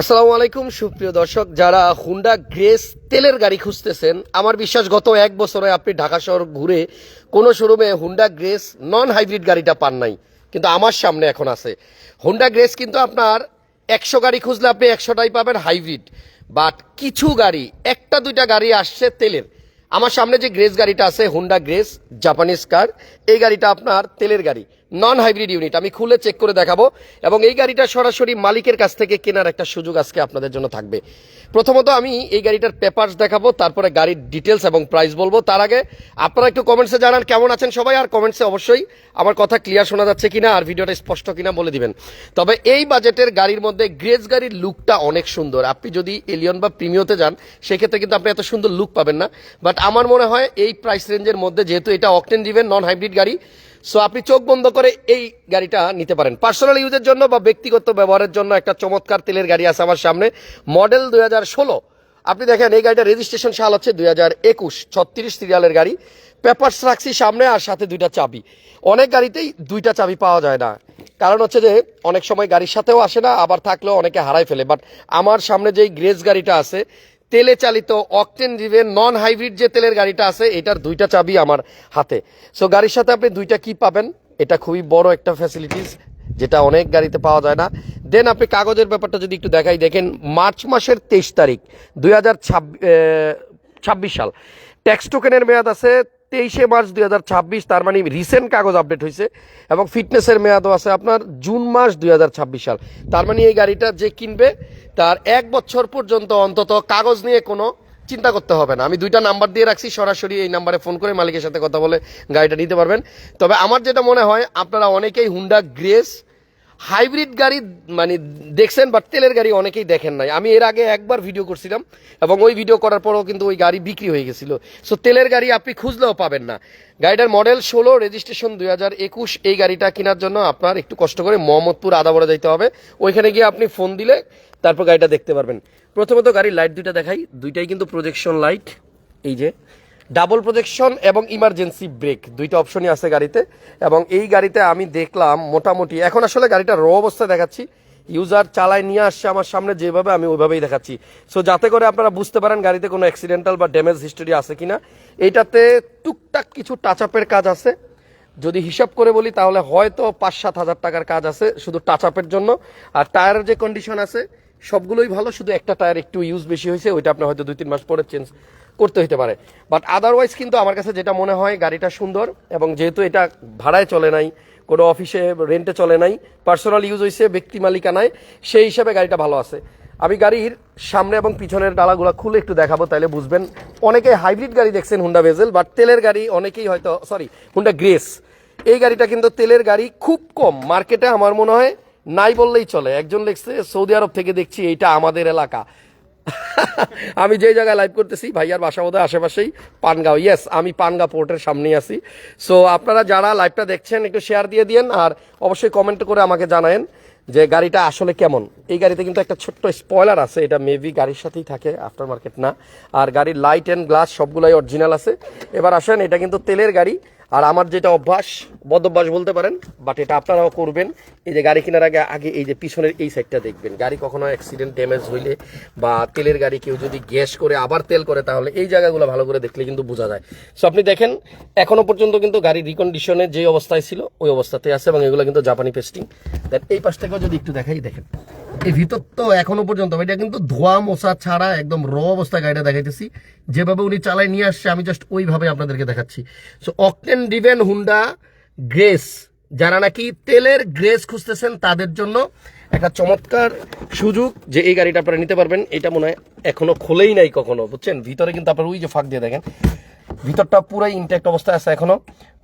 আসসালামু আলাইকুম, সুপ্রিয় দর্শক, যারা হুন্ডা গ্রেস তেলের গাড়ি খুঁজতেছেন, আমার বিশ্বাস গত এক বছরে আপনি ঢাকা শহর ঘুরে কোনো শোরুমে হুন্ডা গ্রেস নন হাইব্রিড গাড়িটা পান নাই, কিন্তু আমার সামনে এখন আছে। হুন্ডা গ্রেস কিন্তু আপনার একশো গাড়ি খুঁজলে আপনি একশোটাই পাবেন হাইব্রিড বাট কিছু গাড়ি, একটা দুইটা গাড়ি আসছে তেলের। আমার সামনে যে গ্রেস গাড়িটা আছে হুন্ডা গ্রেস জাপানিজ কার এই গাড়িটা আপনার তেলের গাড়ি। নন হাইব্রিড ইউনিট আমি খুলে চেক করে দেখাবো। এবং এই গাড়িটা সরাসরি মালিকের কাছ থেকে কেনার একটা সুযোগ আজকে আপনাদের জন্য থাকবে। প্রথমত আমি এই গাড়িটার পেপার্স দেখাবো, তারপরে গাড়ির ডিটেলস এবং প্রাইস বলব। তার আগে আপনারা একটু কমেন্টসে জানান কেমন আছেন সবাই, আর কমেন্টসে অবশ্যই আমার কথা ক্লিয়ার শোনা যাচ্ছে কিনা আর ভিডিওটা স্পষ্ট কিনা বলে দিবেন। তবে এই বাজেটের গাড়ির মধ্যে গ্রেজ গাড়ির লুকটা অনেক সুন্দর। আপনি যদি এলিয়ন বা প্রিমিওতে যান, সেক্ষেত্রে কিন্তু আপনি এত সুন্দর লুক পাবেন না। বাট আমার মনে হয় এই প্রাইস রেঞ্জের মধ্যে, যেহেতু এটা অকটেন ডিভেন নন হাইব্রিড গাড়ি সো আপনি চোখ বন্ধ করে এই গাড়িটা নিতে পারেন। পার্সোনাল ইউজের জন্য বা ব্যক্তিগত ব্যবহারের জন্য একটা চমৎকার তেলের গাড়ি আছে আমার সামনে। মডেল দুই হাজার ষোলো। আপনি দেখেন, এই গাড়িটা রেজিস্ট্রেশন সাল হচ্ছে দুই হাজার একুশ। ছত্রিশ সিরিয়ালের গাড়ি। পেপারস রাখছি সামনে আর সাথে দুইটা চাবি। অনেক গাড়িতেই দুইটা চাবি পাওয়া যায় না। কারণ হচ্ছে যে, অনেক সময় গাড়ির সাথেও আসে না, আবার থাকলেও অনেকে হারাই ফেলে। বাট আমার সামনে যেই গ্রেস গাড়িটা আছে তেলে চালিত অকটেন ড্রিভেন নন হাইব্রিড যে তেলের গাড়িটা আছে, এটার দুইটা চাবি আমার হাতে। সো গাড়ির সাথে আপনি দুইটা কি পাবেন। এটা খুবই বড় একটা ফ্যাসিলিটিস যেটা অনেক গাড়িতে পাওয়া যায় না। দেন আপনি কাগজের ব্যাপারটা যদি একটু দেখাই, দেখেন মার্চ মাসের তেইশ তারিখ, দুই হাজার ছাব্বিশ সাল। ট্যাক্স টোকেনের মেয়াদ আছে তেইশে মার্চ দুই হাজার ছাব্বিশ, তার মানে রিসেন্ট কাগজ আপডেট হয়েছে এবং ফিটনেসের মেয়াদও আছে আপনার জুন মাস দুই হাজার ছাব্বিশ সাল। তার মানে এই গাড়িটা যে কিনবে, তার এক বছর পর্যন্ত অন্তত কাগজ নিয়ে কোনো চিন্তা করতে হবে না। আমি দুইটা নাম্বার দিয়ে রাখছি, সরাসরি এই নাম্বারে ফোন করে মালিকের সাথে কথা বলে গাড়িটা নিতে পারবেন। তবে আমার যেটা মনে হয়, আপনারা অনেকেই হুন্ডা গ্রেস হাইব্রিড গাড়ি মানে দেখছেন বাট তেলের গাড়ি অনেকেই দেখেন নাই। আমি এর আগে একবার ভিডিও করছিলাম, এবং ওই ভিডিও করার পরও কিন্তু ওই গাড়ি বিক্রি হয়ে গেছিল। সো তেলের গাড়ি আপনি খুঁজলেও পাবেন না। গাড়িটার মডেল ষোলো রেজিস্ট্রেশন দুই হাজার একুশ, এই গাড়িটা কেনার জন্য আপনার একটু কষ্ট করে মোহাম্মদপুর আদাবড়া যাইতে হবে। ওইখানে গিয়ে আপনি ফোন দিলে তারপর গাড়িটা দেখতে পারবেন। প্রথমত গাড়ির লাইট দুইটা দেখাই। দুইটাই কিন্তু প্রজেকশন লাইট এই যে ডাবল প্রজেকশন এবং ইমার্জেন্সি ব্রেক, দুইটা অপশনই আছে গাড়িতে। এবং এই গাড়িতে আমি দেখলাম মোটামুটি, এখন আসলে গাড়িটা র অবস্থায় দেখাচ্ছি। ইউজার চালায় নিয়ে আসছে আমার সামনে, যেভাবে আমি ওইভাবেই দেখাচ্ছি। সো যাতে করে আপনারা বুঝতে পারেন গাড়িতে কোনো অ্যাক্সিডেন্টাল বা ড্যামেজ হিস্টোরি আছে কিনা। এইটাতে টুকটাক কিছু টাচ আপের কাজ আছে। যদি হিসাব করে বলি, তাহলে হয়তো পাঁচ সাত হাজার টাকার কাজ আছে শুধু টাচ আপের জন্য। আর টায়ারের যে কন্ডিশন আছে, সবগুলোই ভালো, শুধু একটা টায়ার একটু ইউজ বেশি হয়েছে, ওইটা আপনার হয়তো দুই তিন মাস পরে চেঞ্জ করতে হতে পারে। বাট আদারওয়াইজ কিন্তু আমার কাছে যেটা মনে হয়, গাড়িটা সুন্দর এবং যেহেতু এটা ভাড়ায় চলে নাই, কোনো অফিসে রেন্টে চলে নাই পার্সোনাল ইউজ হয়েছে ব্যক্তি মালিকানায়, সেই হিসাবে গাড়িটা ভালো আছে। আমি গাড়ির সামনে এবং পিছনের ডালাগুলো খুলে একটু দেখাবো তাহলে বুঝবেন। অনেকে হাইব্রিড গাড়ি দেখছেন হুন্ডা ভেজেল বাট তেলের গাড়ি অনেকেই হয়তো সরি হুন্ডা গ্রেস এই গাড়িটা কিন্তু তেলের গাড়ি খুব কম। মার্কেটে আমার মনে হয় নাই বললেই চলে। একজন লিখছে, সৌদি আরব থেকে দেখছি, এইটা আমাদের এলাকা। আমি যে জায়গায় লাইভ করতেছি, ভাইয়ার বাসা বোধহয় আশেপাশেই পানগাঁও। ইয়েস আমি পানগাঁ পোর্টের সামনেই আছি। সো আপনারা যারা লাইভটা দেখছেন, একটু শেয়ার দিয়ে দিন আর অবশ্যই কমেন্ট করে আমাকে জানায়েন যে গাড়িটা আসলে কেমন। এই গাড়িতে কিন্তু একটা ছোট্ট স্পয়লার আছে, এটা মেবি গাড়ির সাথেই থাকে আফটার মার্কেট না। আর গাড়ির লাইট অ্যান্ড গ্লাস সবগুলাই অরিজিনাল আছে। এবার আসেন, এটা কিন্তু তেলের গাড়ি। আর আমার যেটা অভ্যাস, বদ অভ্যাস বলতে পারেন বাট এটা আপনারাও করবেন। এই যে গাড়ি কেনার আগে আগে এই যে পিছনের এই সাইডটা দেখবেন। গাড়ি কখনো অ্যাক্সিডেন্ট ড্যামেজ হইলে বা তেলের গাড়ি কেউ যদি গ্যাস করে আবার তেল করে, তাহলে এই জায়গাগুলো ভালো করে দেখলে কিন্তু বোঝা যায়। সো আপনি দেখেন, এখনও পর্যন্ত কিন্তু গাড়ি রিকন্ডিশনে যে অবস্থায় ছিল, ওই অবস্থাতে আছে এবং এগুলো কিন্তু জাপানি পেস্টিং দেন এই পাশ থেকেও যদি একটু দেখাই, দেখেন। এই ভিতর তো এখনও পর্যন্ত এটা কিন্তু ধোয়া মশা ছাড়া একদম র অবস্থায় গাড়িটা দেখাইতেছি। যেভাবে উনি চালায় নিয়ে আসছে, আমি জাস্ট ওইভাবে আপনাদেরকে দেখাচ্ছি। So octane driven Honda Grace যারা নাকি তেলের গ্রেস খুঁজতেছেন তাদের জন্য একটা চমৎকার সুযোগ যে এই গাড়িটা আপনারা নিতে পারবেন। এটা মনে হয় এখনও খোলেই নাই কখনো, বুঝছেন? ভিতরে কিন্তু আপনার ওই যে ফাঁক দিয়ে দেখেন। ভিতরটা পুরাই ইনট্যাক্ট অবস্থায় আছে এখনও।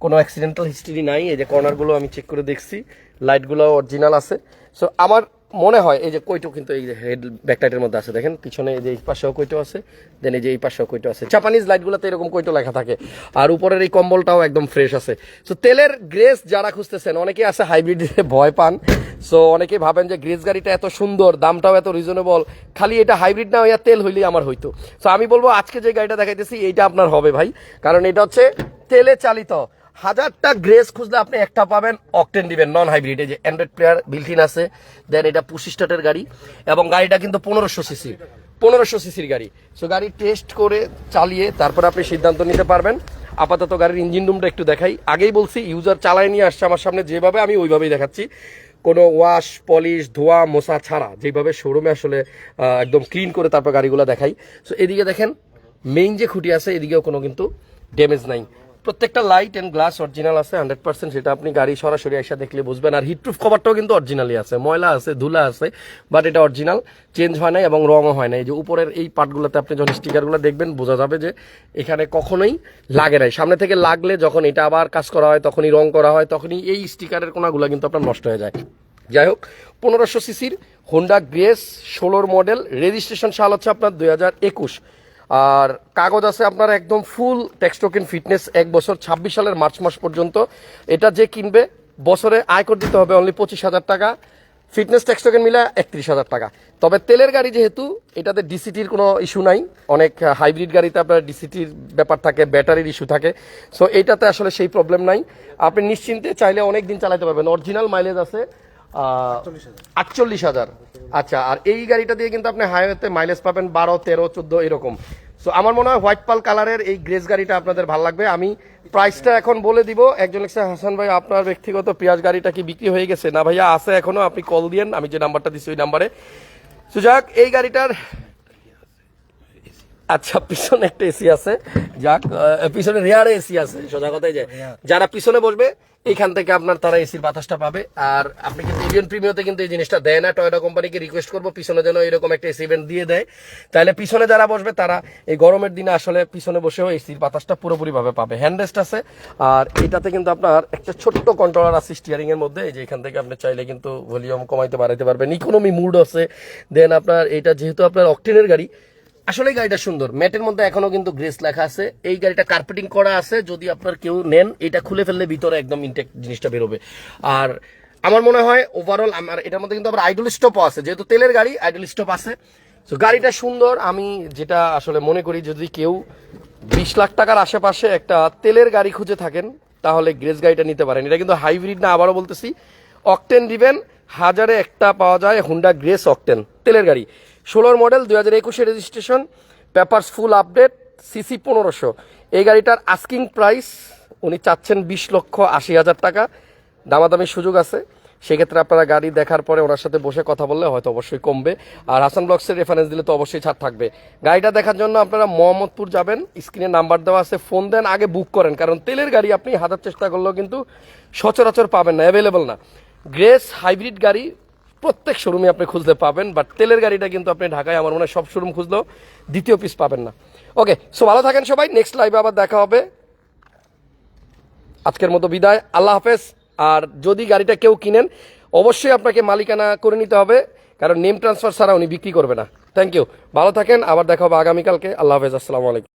কোনো অ্যাক্সিডেন্টাল হিস্ট্রি নাই। এই যে কর্নারগুলো আমি চেক করে দেখছি। লাইটগুলো অরিজিনাল আছে। সো আমার মনে হয় এই যে কইটো কিন্তু এই যে হেড ব্যাকলাইটের মধ্যে আছে, দেখেন, পিছনে এই যে এই পাশেও কইটো আছে দেন এই যে এই পাশেও কইটো আছে। জাপানিজ লাইটগুলোতে এরকম কইটো লেখা থাকে। আর উপরের এই কম্বলটাও একদম ফ্রেশ আছে। সো তেলের গ্রেস যারা খুঁজতেছেন, অনেকেই আছে হাইব্রিড ভয় পান। সো অনেকেই ভাবেন যে গ্রেস গাড়িটা এত সুন্দর, দামটাও এত রিজনেবল খালি এটা হাইব্রিড না হইয়া তেল হইলেই আমার হইতো। সো আমি বলব আজকে যে গাড়িটা দেখাইতেছি, এইটা আপনার হবে ভাই। কারণ এটা হচ্ছে তেলে চালিত। হাজারটা গ্রেস খুঁজলে আপনি একটা পাবেন অকটেন দিবেন নন হাইব্রিড এই যে অ্যান্ড্রয়েড প্লেয়ার বিল্টিন আছে দেন এটা পুশি স্টার্টের গাড়ি, এবং গাড়িটা কিন্তু পনেরোশো সিসি পনেরোশো সিসির গাড়ি। সো গাড়ি টেস্ট করে, চালিয়ে, তারপর আপনি সিদ্ধান্ত নিতে পারবেন। আপাতত গাড়ির ইঞ্জিন রুমটা একটু দেখাই। আগেই বলছি ইউজার চালায় নিয়ে আসছে আমার সামনে, যেভাবে আমি ওইভাবেই দেখাচ্ছি। কোনো ওয়াশ পলিশ ধোয়া, মোছা ছাড়া, যেভাবে শোরুমে আসলে একদম ক্লিন করে তারপর গাড়িগুলো দেখাই। সো এদিকে দেখেন মেইন যে খুঁটি আছে, এদিকেও কোনো কিন্তু ড্যামেজ নাই। প্রত্যেকটা লাইট এন্ড গ্লাস অরিজিনাল আছে হান্ড্রেড পার্সেন্ট সেটা আপনি গাড়ি সরাসরি এসে দেখলে বুঝবেন। আর হিটপ্রুফ কভারটাও কিন্তু অরিজিনালি আছে। ময়লা আছে, ধুলা আছে বাট এটা অরিজিনাল চেঞ্জ হয় নাই এবং রঙও হয় নাই। যে উপরের এই পার্টগুলোতে আপনি যখন স্টিকারগুলো দেখবেন, বোঝা যাবে যে এখানে কখনোই লাগে নাই। সামনে থেকে লাগলে যখন এটা আবার কাজ করা হয়, তখনই রং করা হয়, তখনই এই স্টিকারের কোনাগুলো কিন্তু আপনার নষ্ট হয়ে যায়। যাই হোক, পনেরোশো সিসির হোন্ডা গ্রেস ষোলোর মডেল রেজিস্ট্রেশন সাল হচ্ছে আপনার দুই হাজার একুশ। আর কাগজ আছে আপনার একদম ফুল টেক্সটোকেন ফিটনেস এক বছর, ছাব্বিশ সালের মার্চ মাস পর্যন্ত। এটা যে কিনবে, বছরে আয়কর দিতে হবে অনলি পঁচিশ হাজার টাকা। ফিটনেস টেক্সটোকেন মিলে একত্রিশ হাজার টাকা। তবে তেলের গাড়ি যেহেতু, এটাতে ডিসিটির কোনো ইস্যু নাই। অনেক হাইব্রিড গাড়িতে আপনার ডিসিটির ব্যাপার থাকে ব্যাটারির ইস্যু থাকে। সো এটাতে আসলে সেই প্রবলেম নাই। আপনি নিশ্চিন্তে চাইলে অনেক দিন চালাতে পারবেন। অরিজিনাল মাইলেজ আছে আটচল্লিশ হাজার। আচ্ছা আর এই গাড়িটা দিয়ে কিন্তু আপনি হাইওয়েতে মাইলেজ পাবেন বারো, তেরো, চোদ্দ, এরকম। সো আমার মনে হয় হোয়াইট পাল কালারের এই গ্রেস গাড়িটা আপনাদের ভালো লাগবে। আমি প্রাইসটা এখন বলে দিব। একজন লিখছে, হাসান ভাই, আপনার ব্যক্তিগত পেঁয়াজ গাড়িটা কি বিক্রি হয়ে গেছে? না ভাইয়া, আছে এখনও। আপনি কল দিয়েন। আমি যে নাম্বারটা দিচ্ছি ওই নাম্বারে সুজাক এই গাড়িটার আচ্ছা পিছনে একটা এসি আছে। যাক পিছনে রেয়ারে এসি আছে সোজা কথাই যায়। যারা পিছনে বসবে এইখান থেকে আপনার তারা এসির বাতাসটা পাবে। আর আপনি কিন্তু ইন্ডিয়ান প্রিমিয়তে কিন্তু এই জিনিসটা দেয় না। টয়টা কোম্পানিকে রিকোয়েস্ট করব পিছনে যেন এরকম একটা এসি ইভেন্ট দিয়ে দেয়। তাহলে পিছনে যারা বসবে তারা এই গরমের দিনে আসলে পিছনে বসেও এসির বাতাসটা পুরোপুরি ভাবে পাবে। হ্যান্ডরেস্ট আছে। আর এটাতে কিন্তু আপনার একটা ছোট্ট কন্ট্রোলার আছে স্টিয়ারিং এর মধ্যে। এই যে এখান থেকে আপনি চাইলে কিন্তু ভলিউম কমাইতে বাড়াইতে পারবেন। ইকোনমি মুড আছে। দেন আপনার এটা যেহেতু আপনার অকটেনের গাড়ি আসলে গাড়িটা সুন্দর। ম্যাটের মধ্যে এখনও কিন্তু গ্রেস লেখা আছে। এই গাড়িটা কার্পেটিং করা আছে। যদি আপনার কেউ নেন, এটা খুলে ফেললে ভিতরে একদম ইনটেক জিনিসটা বেরোবে। আর আমার মনে হয় ওভারঅল আমার এটার মধ্যে কিন্তু আবার আইডল স্টপও আছে। যেহেতু তেলের গাড়ি আইডল স্টপ আছে। তো গাড়িটা সুন্দর। আমি যেটা আসলে মনে করি, যদি কেউ বিশ লাখ টাকার আশেপাশে একটা তেলের গাড়ি খুঁজে থাকেন, তাহলে গ্রেস গাড়িটা নিতে পারেন। এটা কিন্তু হাইব্রিড না, আবারও বলতেছি। অকটেন দিবেন। হাজারে একটা পাওয়া যায় হুন্ডা গ্রেস অকটেন তেলের গাড়ি। ষোলোর মডেল দুই হাজার একুশে registration papers full update CC পনেরোশো। এই গাড়িটার আস্কিং প্রাইস উনি চাচ্ছেন বিশ লক্ষ আশি হাজার টাকা। দামাদামির সুযোগ আছে। সেক্ষেত্রে আপনারা গাড়ি দেখার পরে ওনার সাথে বসে কথা বললে হয়তো অবশ্যই কমবে। আর হাসান ব্লগসের রেফারেন্স দিলে তো অবশ্যই ছাড় থাকবে। গাড়িটা দেখার জন্য আপনারা মোহাম্মদপুর যাবেন। স্ক্রিনে নাম্বার দেওয়া আছে ফোন দেন, আগে বুক করেন। কারণ তেলের গাড়ি আপনি হাজার চেষ্টা করলেও কিন্তু সচরাচর পাবেন না অ্যাভেলেবল না। গ্রেস হাইব্রিড গাড়ি প্রত্যেক শোরুমে আপনি খুঁজতে পাবেন বাট তেলের গাড়িটা কিন্তু আপনি ঢাকায় আমার মনে হয় সব শোরুম খুঁজলেও দ্বিতীয় পিস পাবেন না। ওকে সো ভালো থাকেন সবাই নেক্সট লাইভে আবার দেখা হবে। আজকের মতো বিদায়, আল্লাহ হাফেজ। আর যদি গাড়িটা কেউ কিনেন, অবশ্যই আপনাকে মালিকানা করে নিতে হবে, কারণ নেম ট্রান্সফার ছাড়া উনি বিক্রি করবে না। থ্যাংক ইউ ভালো থাকেন, আবার দেখা হবে আগামীকালকে। আল্লাহ হাফেজ, আসসালামু আলাইকুম।